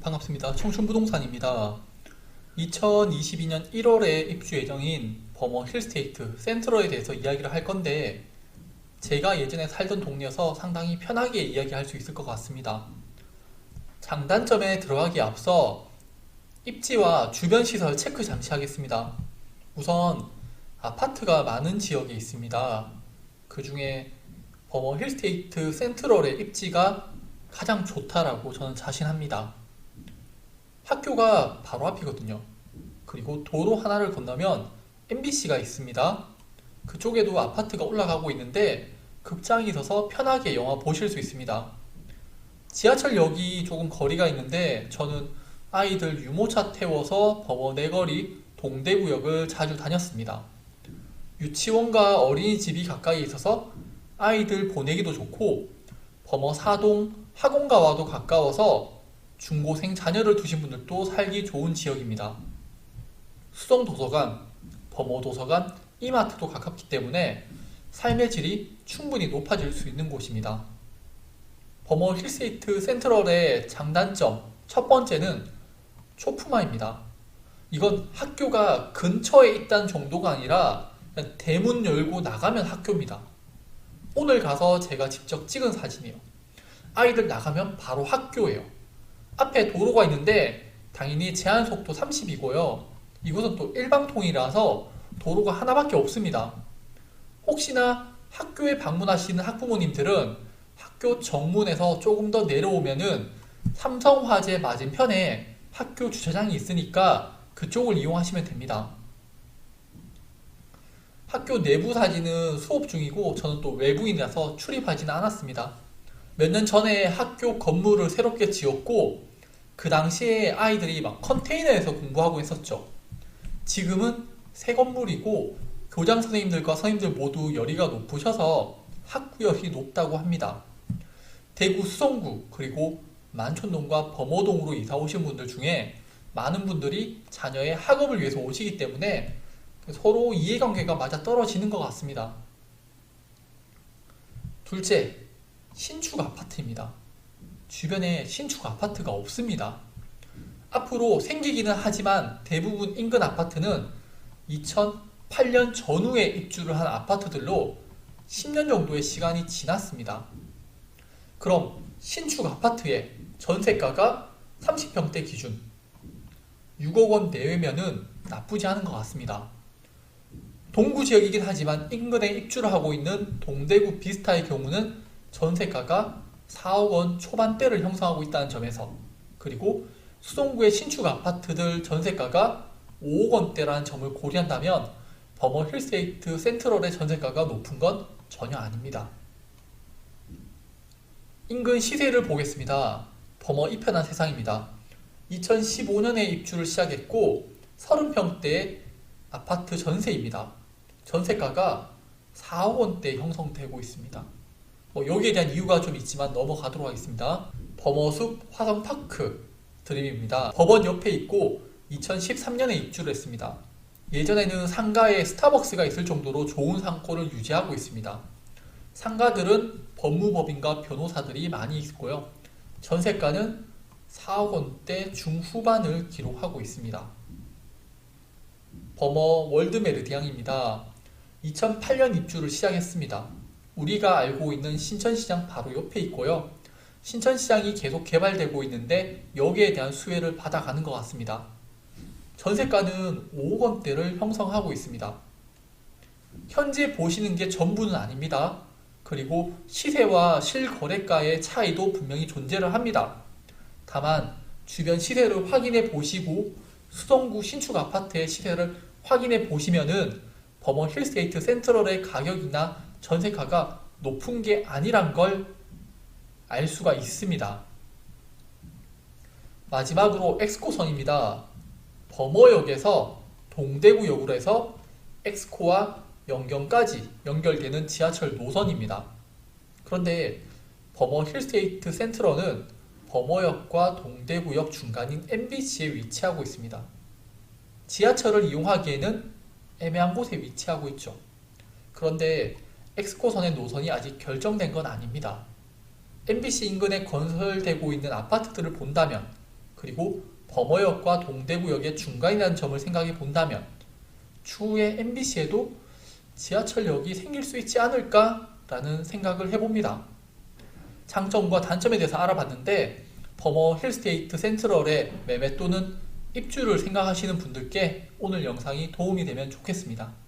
반갑습니다. 청춘부동산입니다. 2022년 1월에 입주 예정인 버머 힐스테이트 센트럴에 대해서 이야기를 할 건데 제가 예전에 살던 동네여서 상당히 편하게 이야기할 수 있을 것 같습니다. 장단점에 들어가기 앞서 입지와 주변 시설 체크 잠시 하겠습니다. 우선 아파트가 많은 지역에 있습니다. 그 중에 버머 힐스테이트 센트럴의 입지가 가장 좋다라고 저는 자신합니다. 학교가 바로 앞이거든요. 그리고 도로 하나를 건너면 MBC가 있습니다. 그쪽에도 아파트가 올라가고 있는데 극장이 있어서 편하게 영화 보실 수 있습니다. 지하철역이 조금 거리가 있는데 저는 아이들 유모차 태워서 범어 내거리 동대구역을 자주 다녔습니다. 유치원과 어린이집이 가까이 있어서 아이들 보내기도 좋고 범어 사동 학원가와도 가까워서 중고생 자녀를 두신 분들도 살기 좋은 지역입니다. 수성 도서관, 범어 도서관, 이마트도 가깝기 때문에 삶의 질이 충분히 높아질 수 있는 곳입니다. 버머 힐세이트 센트럴의 장단점 첫 번째는 초품화입니다. 이건 학교가 근처에 있다는 정도가 아니라 대문 열고 나가면 학교입니다. 오늘 가서 제가 직접 찍은 사진이에요. 아이들 나가면 바로 학교예요. 앞에 도로가 있는데 당연히 제한 속도 30이고요. 이곳은 또 일방통이라서 도로가 하나밖에 없습니다. 혹시나 학교에 방문하시는 학부모님들은 학교 정문에서 조금 더 내려오면은 삼성화재 맞은편에 학교 주차장이 있으니까 그쪽을 이용하시면 됩니다. 학교 내부 사진은 수업 중이고 저는 또 외부인이라서 출입하지는 않았습니다. 몇 년 전에 학교 건물을 새롭게 지었고 그 당시에 아이들이 막 컨테이너에서 공부하고 있었죠. 지금은 새 건물이고 교장 선생님들과 선생님들 모두 열의가 높으셔서 학구열이 높다고 합니다. 대구 수성구 그리고 만촌동과 범어동으로 이사 오신 분들 중에 많은 분들이 자녀의 학업을 위해서 오시기 때문에 서로 이해관계가 맞아 떨어지는 것 같습니다. 둘째, 신축 아파트입니다. 주변에 신축 아파트가 없습니다. 앞으로 생기기는 하지만 대부분 인근 아파트는 2008년 전후에 입주를 한 아파트들로 10년 정도의 시간이 지났습니다. 그럼 신축 아파트의 전세가가 30평대 기준 6억 원 내외면은 나쁘지 않은 것 같습니다. 동구 지역이긴 하지만 인근에 입주를 하고 있는 동대구 비스타의 경우는 전세가가 4억 원 초반대를 형성하고 있다는 점에서 그리고 수성구의 신축 아파트들 전세가가 5억 원대라는 점을 고려한다면 버머 힐세이트 센트럴의 전세가가 높은 건 전혀 아닙니다. 인근 시세를 보겠습니다. 버머 이편한 세상입니다. 2015년에 입주를 시작했고 30평대 아파트 전세입니다. 전세가가 4억 원대 형성되고 있습니다. 뭐 여기에 대한 이유가 좀 있지만 넘어가도록 하겠습니다. 범어숲 화성파크 드림입니다. 법원 옆에 있고 2013년에 입주를 했습니다. 예전에는 상가에 스타벅스가 있을 정도로 좋은 상권을 유지하고 있습니다. 상가들은 법무법인과 변호사들이 많이 있고요. 전세가는 4억 원대 중후반을 기록하고 있습니다. 버머 월드메르디앙입니다. 2008년 입주를 시작했습니다. 우리가 알고 있는 신천시장 바로 옆에 있고요. 신천시장이 계속 개발되고 있는데 여기에 대한 수혜를 받아가는 것 같습니다. 전세가는 5억 원대를 형성하고 있습니다. 현재 보시는 게 전부는 아닙니다. 그리고 시세와 실거래가의 차이도 분명히 존재를 합니다. 다만 주변 시세를 확인해 보시고 수성구 신축 아파트의 시세를 확인해 보시면은 버머 힐스테이트 센트럴의 가격이나 전세가가 높은 게 아니란 걸 알 수가 있습니다. 마지막으로 엑스코선입니다. 버머역에서 동대구역으로 해서 엑스코와 영경까지 연결되는 지하철 노선입니다. 그런데 버머 힐스테이트 센트럴은 버머역과 동대구역 중간인 MBC에 위치하고 있습니다. 지하철을 이용하기에는 애매한 곳에 위치하고 있죠. 그런데 엑스코선의 노선이 아직 결정된 건 아닙니다. MBC 인근에 건설되고 있는 아파트들을 본다면 그리고 범어역과 동대구역의 중간이라는 점을 생각해 본다면 추후에 MBC에도 지하철역이 생길 수 있지 않을까라는 생각을 해봅니다. 장점과 단점에 대해서 알아봤는데 범어 힐스테이트 센트럴의 매매 또는 입주를 생각하시는 분들께 오늘 영상이 도움이 되면 좋겠습니다.